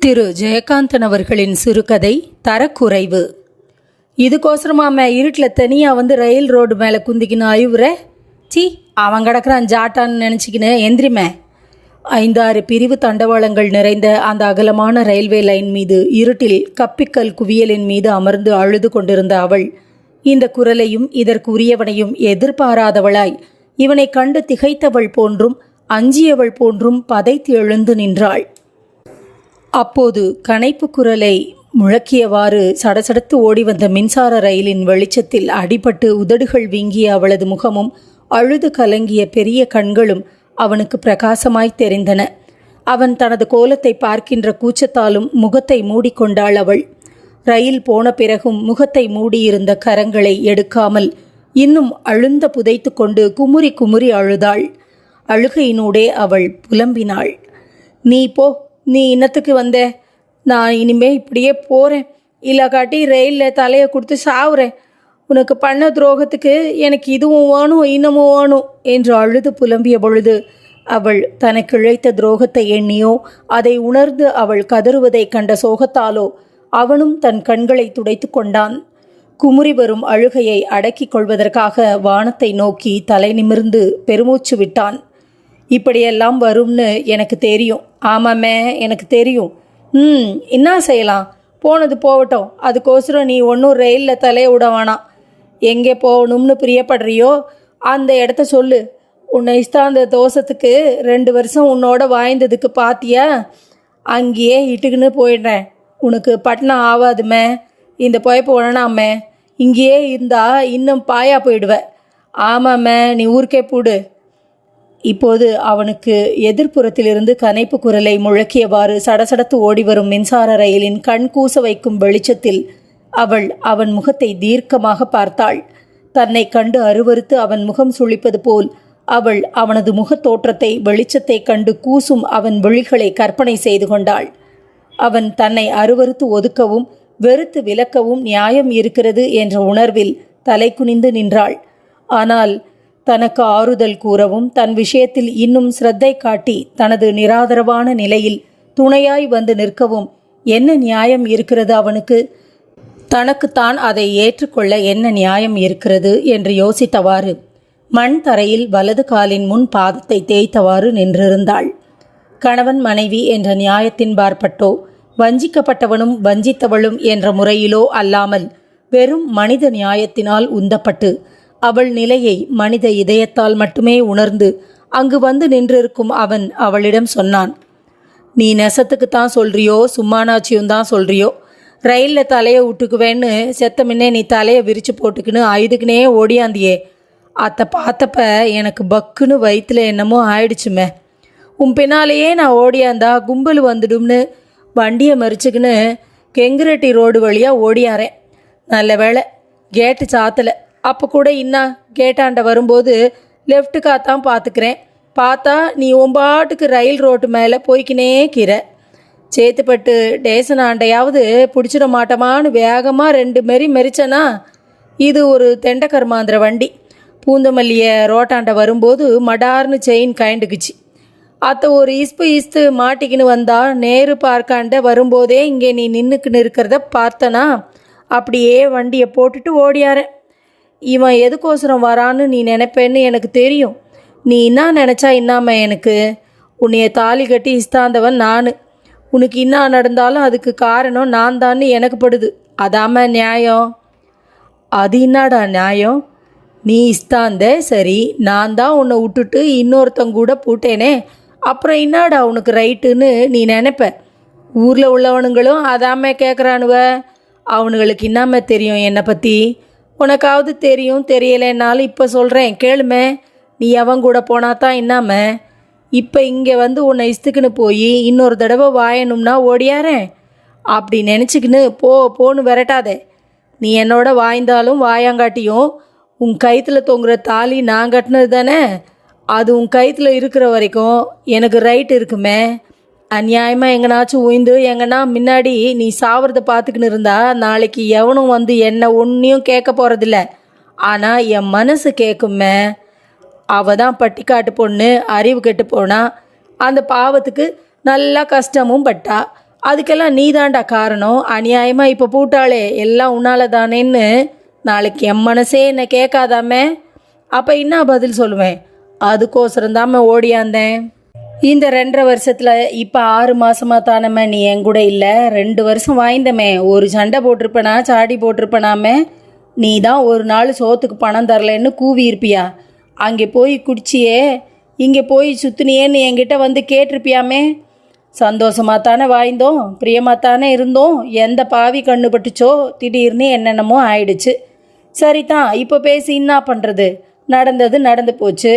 திரு ஜெயகாந்தன் அவர்களின் சிறுகதை தரக்குறைவு. இதுக்கோசரமாம இருட்டில் தனியாக வந்து ரயில் ரோடு மேலே குந்திக்கின்னு அழுவுற? சி அவன் கிடக்குறான் ஜாட்டான்னு நினச்சிக்கின்னு எந்திரிமே. ஐந்தாறு பிரிவு தண்டவாளங்கள் நிறைந்த அந்த அகலமான ரயில்வே லைன் மீது இருட்டில் கப்பிக்கல் குவியலின் மீது அமர்ந்து அழுது கொண்டிருந்த அவள் இந்த குரலையும் இதற்கு உரியவனையும் எதிர்பாராதவளாய் இவனை கண்டு திகைத்தவள் போன்றும் அஞ்சியவள் போன்றும் பதைத்து எழுந்து நின்றாள். அப்போது கனைப்பு குரலை முழக்கியவாறு சடசடத்து ஓடி வந்த மின்சார ரயிலின் வெளிச்சத்தில் அடிபட்டு உதடுகள் வீங்கிய அவளது முகமும் அழுது கலங்கிய பெரிய கண்களும் அவனுக்கு பிரகாசமாய் தெரிந்தன. அவன் தனது கோலத்தை பார்க்கின்ற கூச்சத்தாலும் முகத்தை மூடிக்கொண்டாள் அவள். ரயில் போன பிறகும் முகத்தை மூடியிருந்த கரங்களை எடுக்காமல் இன்னும் அழுந்த புதைத்து கொண்டு குமுறி குமுறி அழுதாள். அழுகையினூடே அவள் புலம்பினாள். நீ போ நீ இன்னத்துக்கு வந்த. நான் இனிமே இப்படியே போகிறேன் இல்லாக்காட்டி ரயிலில் தலையை கொடுத்து சாவுறேன். உனக்கு பண்ண துரோகத்துக்கு எனக்கு இதுவும் வேணும் இன்னமும் வேணும் என்று அழுது புலம்பிய பொழுது அவள் தனக்கு இழைத்த துரோகத்தை எண்ணியோ அதை உணர்ந்து அவள் கதறுவதைக் கண்ட சோகத்தாலோ அவனும் தன் கண்களை துடைத்து கொண்டான். குமுறி வரும் அழுகையை அடக்கிக் கொள்வதற்காக வானத்தை நோக்கி தலை நிமிர்ந்து பெருமூச்சு விட்டான். இப்படியெல்லாம் வரும்னு எனக்கு தெரியும். ஆமாமே எனக்கு தெரியும். ம் என்ன செய்யலாம்? போனது போகட்டும். அதுக்கோசரம் நீ ஒன்றும் ரயிலில் தலைய விட வேணாம். எங்கே போகணும்னு பிரியப்படுறியோ அந்த இடத்த சொல்லு. உன்னை இஷ்டாந்த தோசத்துக்கு ரெண்டு வருஷம் உன்னோட வாய்ந்ததுக்கு பாத்தியா? அங்கேயே இட்டுக்குன்னு போயிடுறேன். உனக்கு பட்டணம் ஆகாதுமே இந்த பொயப்பு உடனாமே இங்கேயே இருந்தால் இன்னும் பாயா போயிடுவ. ஆமாம்மே நீ ஊருக்கே போடு. இப்போது அவனுக்கு எதிர்ப்புறத்திலிருந்து கனைப்பு குரலை முழக்கியவாறு சடசடத்து ஓடிவரும் மின்சார ரயிலின் கண் கூச வைக்கும் வெளிச்சத்தில் அவள் அவன் முகத்தை தீர்க்கமாக பார்த்தாள். தன்னை கண்டு அருவறுத்து அவன் முகம் சுளிப்பது போல் அவள் அவனது முகத் தோற்றத்தை வெளிச்சத்தை கண்டு கூசும் அவன் விழிகளை கற்பனை செய்து கொண்டாள். அவன் தன்னை அருவருத்து ஒதுக்கவும் வெறுத்து விலக்கவும் நியாயம் இருக்கிறது என்ற உணர்வில் தலை குனிந்து நின்றாள். ஆனால் தனக்கு ஆறுதல் கூறவும் தன் விஷயத்தில் இன்னும் சிரத்தை காட்டி தனது நிராதரவான நிலையில் துணையாய் வந்து நிற்கவும் என்ன நியாயம் இருக்கிறது அவனுக்கு? தனக்குத்தான் அதை ஏற்றுக்கொள்ள என்ன நியாயம் இருக்கிறது? என்று யோசித்தவாறு மண் தரையில் வலது காலின் முன் பாதத்தை தேய்த்தவாறு நின்றிருந்தாள். கணவன் மனைவி என்ற நியாயத்தின் பார்ப்பட்டோ வஞ்சிக்கப்பட்டவனும் வஞ்சித்தவளும் என்ற முறையிலோ அல்லாமல் வெறும் மனித நியாயத்தினால் உந்தப்பட்டு அவள் நிலையை மனித இதயத்தால் மட்டுமே உணர்ந்து அங்கு வந்து நின்றிருக்கும் அவன் அவளிடம் சொன்னான் நீ நெசத்துக்கு தான் சொல்றியோ சும்மானாச்சியும் தான் சொல்றியோ? ரயிலில் தலையை விட்டுக்குவேன்னு செத்த முன்னே நீ தலையை விரித்து போட்டுக்கின்னு ஐதுக்குனே ஓடியாந்தியே. அத்தை பார்த்தப்ப எனக்கு பக்குன்னு வயிற்றுல என்னமோ ஆயிடுச்சுமே. உன் பின்னாலேயே நான் ஓடியாந்தா கும்பல் வந்துடும்னு வண்டியை மறிச்சுக்கின்னு கெங்குரெட்டி ரோடு வழியாக ஓடியாரேன் நல்ல வேளை கேட்டு சாத்தலை. அப்போ கூட இன்னா கேட்டாண்ட வரும்போது லெஃப்ட்டுக்காத்தான் பார்த்துக்கிறேன் பார்த்தா நீ ஒம்பாட்டுக்கு ரயில் ரோட்டு மேலே போய்க்கினே கீரை சேத்துப்பட்டு டேசன் ஆண்டையாவது பிடிச்சிட மாட்டோமான்னு வேகமாக ரெண்டு மெரி மெரிச்சனா? இது ஒரு தெண்டக்கர்மாந்திர வண்டி. பூந்தமல்லியை ரோட்டாண்ட வரும்போது மடார்னு செயின் கயண்டுக்குச்சு. அத்த ஒரு இஸ்பு இஸ்து மாட்டிக்கின்னு வந்தா நேரு பார்க்காண்ட வரும்போதே இங்கே நீ நின்றுக்குன்னு இருக்கிறத பார்த்தனா? அப்படியே வண்டியை போட்டுட்டு ஓடியாரேன். இவன் எதுக்கோசரம் வரான்னு நீ நினைப்பேன்னு எனக்கு தெரியும். நீ என்ன நினச்சா இன்னாம எனக்கு? உன்னைய தாலி கட்டி இஸ்தாந்தவன் நான். உனக்கு என்ன நடந்தாலும் அதுக்கு காரணம் நான் தான்னு எனக்கு படுது. அதாம நியாயம்? அது என்னடா நியாயம்? நீ இஸ்தாந்த சரி நான் தான் உன்னை விட்டுட்டு இன்னொருத்தங்க கூட அப்புறம் என்னடா உனக்கு ரைட்டுன்னு நீ நினைப்ப? ஊரில் உள்ளவனுங்களும் அதாம கேட்குறானுவ அவனுங்களுக்கு இன்னாம தெரியும் என்னை பற்றி உனக்காவது தெரியும் தெரியலைன்னாலும் இப்போ சொல்கிறேன் கேளுமே. நீ அவன் கூட போனா தான் என்னாம? இப்போ இங்கே வந்து உன்னை இஸ்துக்குன்னு போய் இன்னொரு தடவை வாயணும்னா ஓடியாரேன் அப்படி நினச்சிக்கின்னு போ போன்னு விரட்டாதே. நீ என்னோட வாய்ந்தாலும் வாயாங்காட்டியும் உன் கயிற்றுல தொங்குற தாலி நான் கட்டினது தானே? அது உன் கயிற்றுல இருக்கிற வரைக்கும் எனக்கு ரைட் இருக்குமே. அநியாயமாக எங்கனாச்சும் உயிந்து எங்கன்னா முன்னாடி நீ சாவறத பார்த்துக்கின்னு இருந்தா நாளைக்கு எவனும் வந்து என்ன ஒன்றையும் கேட்க போகிறதில்ல ஆனால் என் மனசு கேட்குமே அவ தான் பட்டிக்காட்டு பொண்ணு அறிவு கெட்டு போனா அந்த பாவத்துக்கு நல்லா கஷ்டமும் பட்டா. அதுக்கெல்லாம் நீதாண்டா காரணம். அநியாயமாக இப்போ பூட்டாளே எல்லாம் உன்னால தானேன்னு. நாளைக்கு என் மனசே என்னை கேட்காதாமே. அப்போ என்ன பதில் சொல்லுவேன்? அதுக்கோசரம் தாம ஓடியாந்தேன். இந்த ரெண்டரை வருஷத்தில் இப்போ ஆறு மாதமாக தானம்மா நீ என் கூட இல்லை. ரெண்டு வருஷம் வாய்ந்தமே. ஒரு சண்டை போட்டிருப்பனா சாடி போட்டிருப்பனாமே நீ தான் ஒரு நாள் சோத்துக்கு பணம் தரலன்னு கூவி இருப்பியா அங்கே போய் குடிச்சியே இங்கே போய் சுற்றுனியேன்னு என்கிட்ட வந்து கேட்டிருப்பியாமே? சந்தோஷமாக தானே வாய்ந்தோம் பிரியமாக தானே இருந்தோம். எந்த பாவி கண்ணு பட்டுச்சோ திடீர்னு என்னென்னமோ ஆயிடுச்சு. சரிதான் இப்போ பேசி என்ன பண்ணுறது நடந்தது நடந்து போச்சு.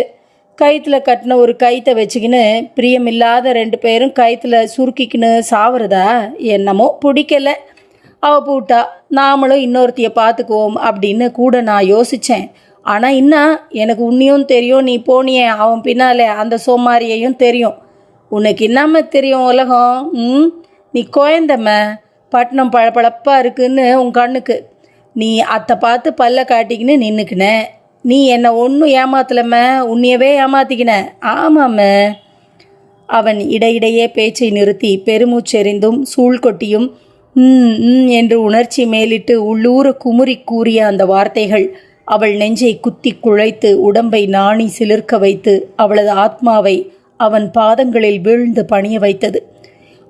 கயித்துல கட்டின ஒரு கயிற்றை வச்சுக்கின்னு பிரியமில்லாத ரெண்டு பேரும் கயித்துல சுருக்கிக்கின்னு சாவுறதா என்னமோ பிடிக்கல. அவள் பூட்டா நாமளும் இன்னொருத்தையை பார்த்துக்குவோம் அப்படின்னு கூட நான் யோசித்தேன் ஆனால் இன்னும் எனக்கு உன்னையும் தெரியும் நீ போனியே அவன் பின்னாலே அந்த சோமாரியையும் தெரியும். உனக்கு என்னம்மா தெரியும் உலகம்? ம்? நீ குழந்தம்ம பட்டணம் பளபளப்பாக இருக்குன்னு உன் கண்ணுக்கு. நீ அத்தை பார்த்து பல்ல காட்டிக்கின்னு நின்றுக்கின நீ என்னை ஒன்றும் ஏமாத்தலம்ம. உன்னையவே ஏமாத்திக்கின. ஆமாம் அவன் இடையிடையே பேச்சை நிறுத்தி பெருமூச்செறிந்தும் சூழ் கொட்டியும் ம் ம் என்று உணர்ச்சி மேலிட்டு உள்ளூர குமுறி கூறிய அந்த வார்த்தைகள் அவள் நெஞ்சை குத்தி குழைத்து உடம்பை நாணி சிலிர்க்க வைத்து அவளது ஆத்மாவை அவன் பாதங்களில் வீழ்ந்து பணிய வைத்தது.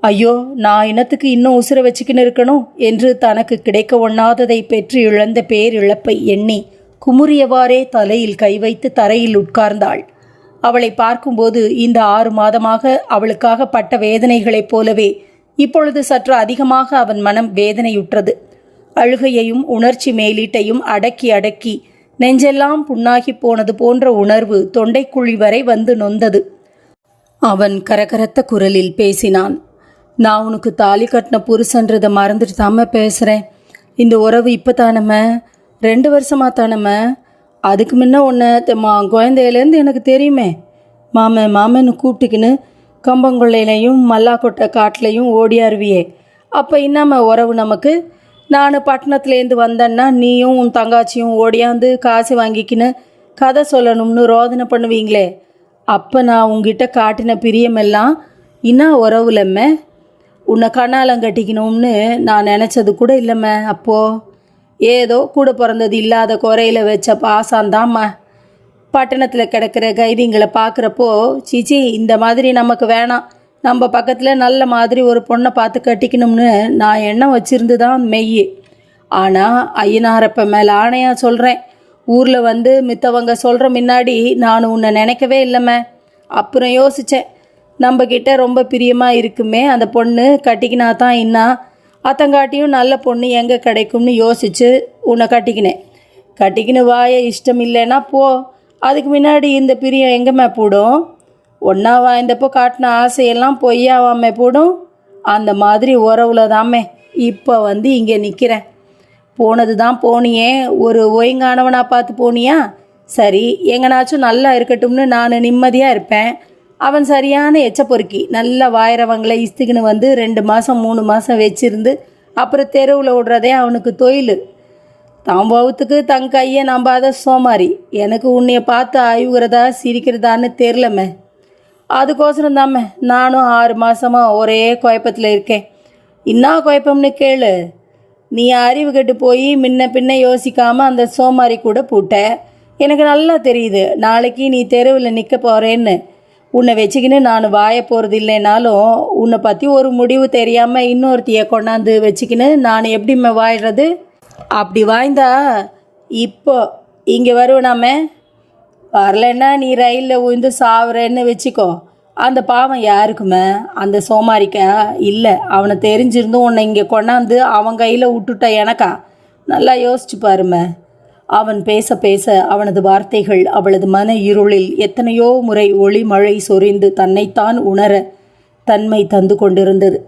ஐயோ நான் இனத்துக்கு இன்னும் உசுர வச்சுக்கின்னு இருக்கணும் என்று தனக்கு கிடைக்க ஒண்ணாததை பெற்று இழந்த பேரிழப்பை எண்ணி குமுறியவாறே தலையில் கை வைத்து தரையில் உட்கார்ந்தாள். அவளை பார்க்கும்போது இந்த ஆறு மாதமாக அவளுக்காக பட்ட வேதனைகளைப் போலவே இப்பொழுது சற்று அதிகமாக அவன் மனம் வேதனையுற்றது. அழுகையையும் உணர்ச்சி மேலீட்டையும் அடக்கி அடக்கி நெஞ்செல்லாம் புண்ணாகி போனது போன்ற உணர்வு தொண்டைக்குழி வரை வந்து நொந்தது. அவன் கரகரத்த குரலில் பேசினான். நான் உனக்கு தாலி கட்டின புருஷன்றதை மறந்துட்டு தாம பேசுகிறேன் இந்த உறவு இப்போ நம்ம ரெண்டு வருஷமா தானேம்மா? அதுக்கு முன்ன உன்னை மா குழந்தையிலேருந்து எனக்கு தெரியுமே. மாமன் மாமன்னு கூப்பிட்டுக்கின்னு கம்பங்கொள்ளையிலையும் மல்லாக்கொட்டை காட்டிலையும் ஓடியாருவியே அப்போ என்னம்மா உறவு நமக்கு? நான் பட்டணத்துலேருந்து வந்தேன்னா நீயும் உன் தங்காச்சியும் ஓடியாந்து காசு வாங்கிக்கின்னு கதை சொல்லணும்னு ரோதனை பண்ணுவீங்களே. அப்போ நான் உங்ககிட்ட காட்டின பிரியமெல்லாம் இன்னா உறவுலம்மே? உன்னை கண்ணாலம் கட்டிக்கணும்னு நான் நினச்சது கூட இல்லைம்மே அப்போது ஏதோ கூட பிறந்தது இல்லாத குறையில் வச்ச பாசாந்தாம்மா பட்டணத்தில் கிடக்கிற கைதிங்களை பார்க்குறப்போ சீச்சி இந்த மாதிரி நமக்கு வேணாம். நம்ம பக்கத்தில் நல்ல மாதிரி ஒரு பொண்ணை பார்த்து கட்டிக்கணும்னு நான் எண்ணம் வச்சிருந்து தான் மெய் ஆனால் ஐயனாரப்ப மேலே ஆணையாக சொல்கிறேன் ஊரில் வந்து மித்தவங்க சொல்கிற முன்னாடி நான் உன்னை நினைக்கவே இல்லைம்மே. அப்புறம் யோசித்தேன் நம்மக்கிட்ட ரொம்ப பிரியமாக இருக்குமே அந்த பொண்ணு கட்டிக்கினா தான் இன்னா அத்தங்காட்டியும் நல்ல பொண்ணு எங்கே கிடைக்கும்னு யோசித்து உன்னை கட்டிக்கினேன். கட்டிக்கின்னு வாய இஷ்டம் இல்லைன்னா போ. அதுக்கு முன்னாடி இந்த பிரியம் எங்கேம்மா போடும்? ஒன்றா வாய்ந்தப்போ காட்டின ஆசையெல்லாம் பொய்யாவாமே போடும்? அந்த மாதிரி உறவுல தாமே இப்போ வந்து இங்கே நிற்கிறேன் போனது தான் போனியே. ஒரு ஒயங்கானவனா பார்த்து போனியா? சரி எங்கனாச்சும் நல்லா இருக்கட்டும்னு நான் நிம்மதியாக இருப்பேன். அவன் சரியான எச்ச பொறுக்கி. நல்ல வாயிறவங்களை இஸ்துக்குன்னு வந்து ரெண்டு மாதம் மூணு மாதம் வச்சிருந்து அப்புறம் தெருவில் விடுறதே அவனுக்கு தொழில் தான் வவுத்துக்கு தன் கையை நம்பாத சோமாரி. எனக்கு உன்னைய பார்த்து அழுகிறதா சிரிக்கிறதான்னு தெரிலமே அதுக்கோசரம் தாம்மே நானும் ஆறு மாதமாக ஒரே குழப்பத்தில் இருக்கேன். என்ன குழப்பம்னு கேளு. நீ அறிவு கெட்டு போய் முன்ன பின்ன யோசிக்காமல் அந்த சோமாரி கூட பூட்ட. எனக்கு நல்லா தெரியுது. நாளைக்கு நீ தெருவில் நிற்க போகிறேன்னு உன்னை வச்சுக்கின்னு நான் வாய போகிறது இல்லைனாலும் உன்னை பற்றி ஒரு முடிவு தெரியாமல் இன்னொருத்தையை கொண்டாந்து வச்சுக்கின்னு நான் எப்படிம்மா வாயிடுறது? அப்படி வாய்ந்தா இப்போ இங்கே வருவனாமே வரலன்னா நீ ரயிலில் உயிந்து சாவுறேன்னு வச்சுக்கோ. அந்த பாவம் யாருக்குமே? அந்த சோமாரிக்கா? இல்லை அவனை தெரிஞ்சிருந்தும் உன்னை இங்கே கொண்டாந்து அவன் கையில் விட்டுட்ட எனக்கா? நல்லா யோசிச்சு பாருமே. அவன் பேச பேச அவனது வார்த்தைகள் அவளது மன இருளில் எத்தனையோ முறை ஒளி மழை சொரிந்து தன்னைத்தான் உணர தன்மை தந்து கொண்டிருந்தது.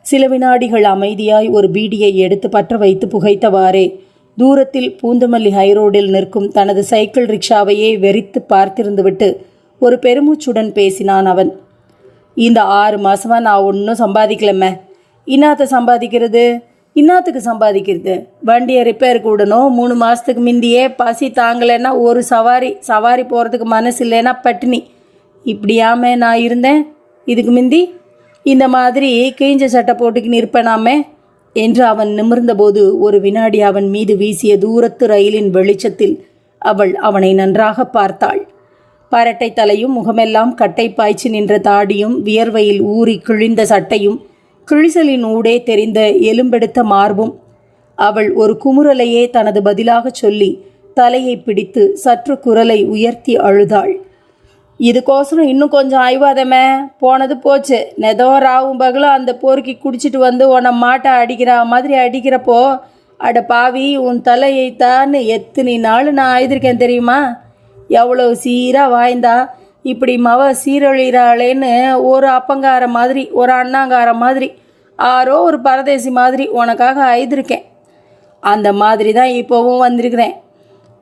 சில வினாடிகள் அமைதியாய் ஒரு பீடியை எடுத்து பற்ற வைத்து புகைத்தவாறே தூரத்தில் பூந்தமல்லி ஹைரோடில் நிற்கும் தனது சைக்கிள் ரிக்ஷாவையே வெறித்து பார்த்திருந்துவிட்டு ஒரு பெருமூச்சுடன் பேசினான் அவன். இந்த ஆறு மாசமா நான் ஒன்றும் சம்பாதிக்கலம்மே. இன்னாத்த சம்பாதிக்கிறது? இன்னாத்துக்கு சம்பாதிக்கிறது? வண்டியை ரிப்பேருக்கு விடணும். மூணு மாதத்துக்கு முந்தியே பசி தாங்கலைன்னா ஒரு சவாரி சவாரி போகிறதுக்கு மனசு இல்லைன்னா பட்டினி. இப்படியாமே நான் இருந்தேன். இதுக்கு முந்தி இந்த மாதிரி கிழிஞ்ச சட்டை போட்டுக்கு நிற்பனாமே என்று அவன் நிமிர்ந்தபோது ஒரு வினாடி அவன் மீது வீசிய தூரத்து ரயிலின் வெளிச்சத்தில் அவள் அவனை நன்றாக பார்த்தாள். பரட்டை தலையும் முகமெல்லாம் கட்டை பாய்ச்சி நின்ற தாடியும் வியர்வையில் ஊறி கிழிந்த சட்டையும் கிழிசலின் ஊடே தெரிந்த எலும்பெடுத்த மார்பும் அவள் ஒரு குமுறலையே தனது பதிலாகச் சொல்லி தலையை பிடித்து சற்று குரலை உயர்த்தி அழுதாள். இதுக்கோசரம் இன்னும் கொஞ்சம் ஆய்வாதமே. போனது போச்சு. நெதோ ராவும் பகலும் அந்த போர்க்கி குடிச்சிட்டு வந்து உன்னை மாட்டை அடிக்கிற மாதிரி அடிக்கிறப்போ அட பாவி உன் தலையை தான் எத்தனை நாள் நான் ஆய்திருக்கேன் தெரியுமா? எவ்வளோ சீராக வாய்ந்தா இப்படி மவ சீரழிகிறாளேன்னு ஒரு அப்பங்கார மாதிரி ஒரு அண்ணாங்கார மாதிரி ஆரோ ஒரு பரதேசி மாதிரி உனக்காக ஆய்திருக்கேன் அந்த மாதிரி தான் இப்போவும் வந்திருக்கிறேன்.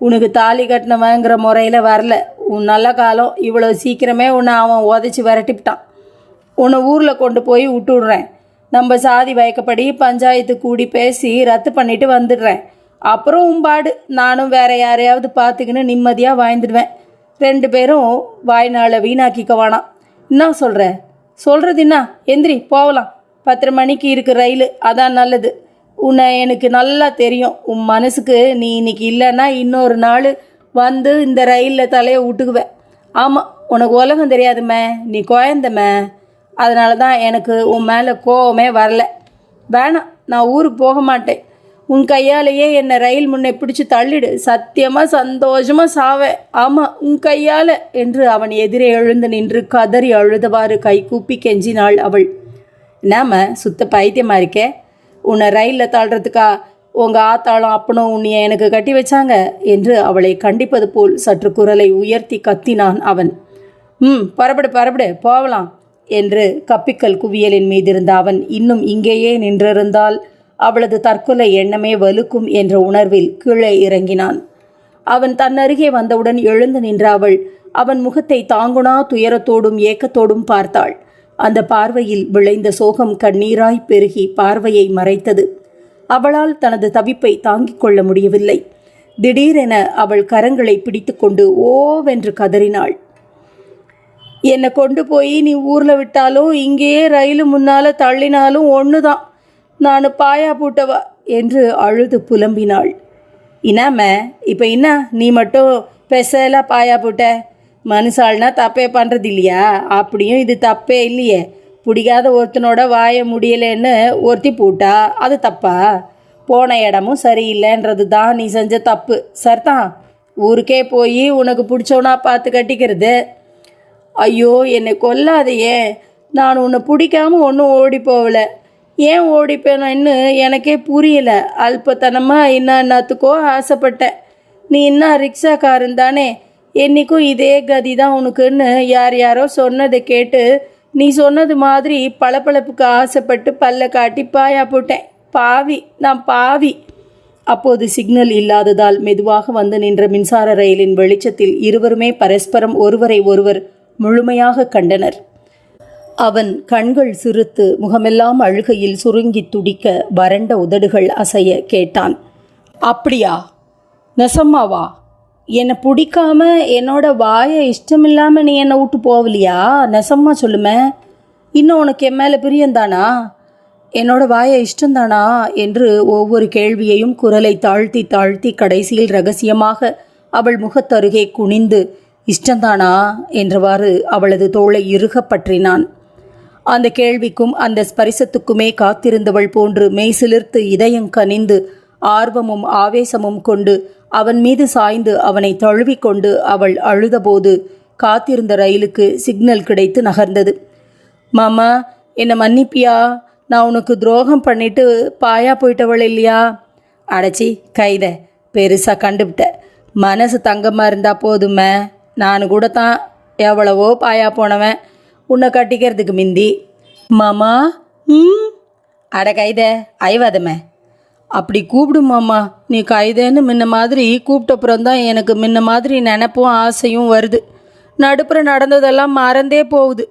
உனக்கு தாலி கட்டினவங்கிற முறையில் வரல. உன் நல்ல காலம் இவ்வளோ சீக்கிரமே உன்னை அவன் உதச்சி விரட்டிவிட்டான். உன்னை ஊரில் கொண்டு போய் விட்டுடுறேன். நம்ம சாதி வயக்கப்படி பஞ்சாயத்து கூடி பேசி ரத்து பண்ணிட்டு வந்துடுறேன். அப்புறம் உம்பாடு நானும் வேற யாரையாவது பார்த்துக்கின்னு நிம்மதியாக வாழ்ந்துடுவேன். ரெண்டு பேரும் வாய்நாளை வீணாக்கிக்க வேணாம் என்ன சொல்கிற சொல்கிறது என்ன எந்திரி போகலாம் பத்தரை மணிக்கு இருக்கு ரயில். அதான் நல்லது. உன்னை எனக்கு நல்லா தெரியும். உன் மனசுக்கு நீ இன்னைக்கு இல்லைன்னா இன்னொரு நாள் வந்து இந்த ரயிலில் தலையை விட்டுக்குவேன் ஆமாம் உனக்கு உலகம் தெரியாதுமே. நீ குழந்தமே. அதனால தான் எனக்கு உன் மேலே கோவமே வரல. வேணாம் நான் ஊருக்கு போக மாட்டேன். உன் கையாலேயே என்னை ரயில் முன்னே பிடிச்சி தள்ளிடு. சத்தியமாக சந்தோஷமாக சாவேன் ஆமாம் உன் கையால் என்று அவன் எதிரே எழுந்து நின்று கதறி அழுதவாறு கை கூப்பி கெஞ்சினாள் அவள். நாம சுத்த பைத்தியமாக இருக்கே? உன்னை ரயிலில் தள்ளுறதுக்கா உங்கள் ஆத்தாளும் அப்பனும் உன்னைய எனக்கு கட்டி வச்சாங்க என்று அவளை கண்டிப்பது போல் சற்று குரலை உயர்த்தி கத்தினான் அவன். ம் பரபடு பரபடு போகலாம் என்று கப்பிக்கல் குவியலின் மீதிருந்த அவன் இன்னும் இங்கேயே நின்றிருந்தால் அவளது தற்கொலை எண்ணமே வலுக்கும் என்ற உணர்வில் கீழே இறங்கினான். அவன் தன்னருகே வந்தவுடன் எழுந்து நின்ற அவள் அவன் முகத்தை தாங்குனா துயரத்தோடும் ஏக்கத்தோடும் பார்த்தாள். அந்த பார்வையில் விளைந்த சோகம் கண்ணீராய் பெருகி பார்வையை மறைத்தது. அவளால் தனது தவிப்பை தாங்கிக் கொள்ள முடியவில்லை. திடீரென அவள் கரங்களை பிடித்துக்கொண்டு ஓவென்று கதறினாள். என்னை கொண்டு போய் நீ ஊரில் விட்டாலும் இங்கேயே ரயிலு முன்னால் தள்ளினாலும் ஒன்று தான் நான் பாயா பூட்டவா என்று அழுது புலம்பினாள். இனாம இப்போ என்ன நீ மட்டும் பெசலாக பாயா போட்ட? மனுஷாள்னா தப்பே பண்ணுறது இல்லையா அப்படியும் இது தப்பே இல்லையே. பிடிக்காத ஒருத்தனோட வாய முடியலைன்னு ஒருத்தி பூட்டா? அது தப்பா? போன இடமும் சரியில்லைன்றது தான் நீ செஞ்ச தப்பு. சரிதான் ஊருக்கே போய் உனக்கு பிடிச்சவனா பார்த்து கட்டிக்கிறது? ஐயோ என்னை கொல்லாதையே. நான் உன்னை பிடிக்காம ஒன்றும் ஓடி போகலை. ஏன் ஓடிப்பேனன்னு எனக்கே புரியல. அல்பத்தனமாக என்னத்துக்கோ ஆசைப்பட்டேன். நீ என்ன ரிக்ஷாக்காரன் தானே? என்னைக்கும் இதே கதி தான் உனக்குன்னு யார் யாரோ சொன்னதை கேட்டு நீ சொன்னது மாதிரி பளபளப்புக்கு ஆசைப்பட்டு பல்ல காட்டி பாயா போட்டேன். பாவி நான் பாவி. அப்போது சிக்னல் இல்லாததால் மெதுவாக வந்து நின்ற மின்சார ரயிலின் வெளிச்சத்தில் இருவருமே பரஸ்பரம் ஒருவரை ஒருவர் முழுமையாக கண்டனர். அவன் கண்கள் சிறுத்து முகமெல்லாம் அழுகையில் சுருங்கி துடிக்க வறண்ட உதடுகள் அசைய கேட்டான். அப்படியா? நெசம்மாவா? என்னை பிடிக்காம என்னோட வாயை இஷ்டமில்லாமல் நீ என்னை விட்டு போகலையா? நெசம்மா சொல்லுமே. இன்னும் உனக்கு என் மேலே பிரியந்தானா என்னோட வாயை இஷ்டந்தானா என்று ஒவ்வொரு கேள்வியையும் குரலை தாழ்த்தி தாழ்த்தி கடைசியில் ரகசியமாக அவள் முகத்தருகே குனிந்து இஷ்டந்தானா? என்றவாறு அவளது தோளை இறுகப் பற்றினான். அந்த கேள்விக்கும் அந்த ஸ்பரிசத்துக்குமே காத்திருந்தவள் போன்று மெய் சிலிர்த்து இதயம் கனிந்து ஆர்வமும் ஆவேசமும் கொண்டு அவன் மீது சாய்ந்து அவனை தழுவிக்கொண்டு அவள் அழுதபோது காத்திருந்த ரயிலுக்கு சிக்னல் கிடைத்து நகர்ந்தது. மாமா என்னை மன்னிப்பியா? நான் உனக்கு துரோகம் பண்ணிட்டு பாயா போயிட்டவள் இல்லையா? அடைச்சி கைத பெருசாக கண்டுபிட்ட. மனசு தங்கமாக இருந்தால் போதுமே. நான் கூட தான் எவ்வளவோ பாயா போனவன். உன்னை கட்டிக்கிறதுக்கு மிந்தி. மாமா ம்? அட கைத ஐவாதமே. அப்படி கூப்பிடு மாமா. நீ கைதேன்னு முன்ன மாதிரி கூப்பிட்டப்புறம் தான் எனக்கு முன்ன மாதிரி நினப்பும் ஆசையும் வருது. நடுப்புற நடந்ததெல்லாம் மறந்தே போகுது.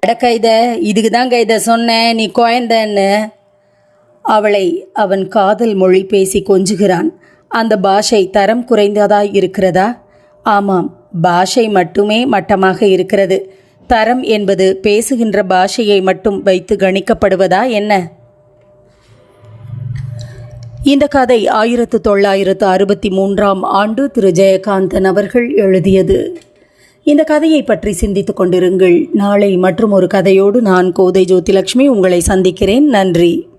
அட கைத இதுக்கு தான் கைத சொன்னேன் நீ குழந்தன்னு அவளை அவன் காதல் மொழி பேசி கொஞ்சுகிறான். அந்த பாஷை தரம் குறைந்ததாக இருக்கிறதா? ஆமாம் பாஷை மட்டுமே மட்டமாக இருக்கிறது. தரம் என்பது பேசுகின்ற பாஷையை மட்டும் வைத்து கணிக்கப்படுவதா என்ன? இந்த கதை ஆயிரத்து தொள்ளாயிரத்து அறுபத்தி மூன்றாம் ஆண்டு திரு. ஜெயகாந்தன் அவர்கள் எழுதியது. இந்த கதையை பற்றி சிந்தித்துக் கொண்டிருங்கள். நாளை மற்றும் ஒரு கதையோடு நான் கோதை ஜோதிலட்சுமி உங்களை சந்திக்கிறேன். நன்றி.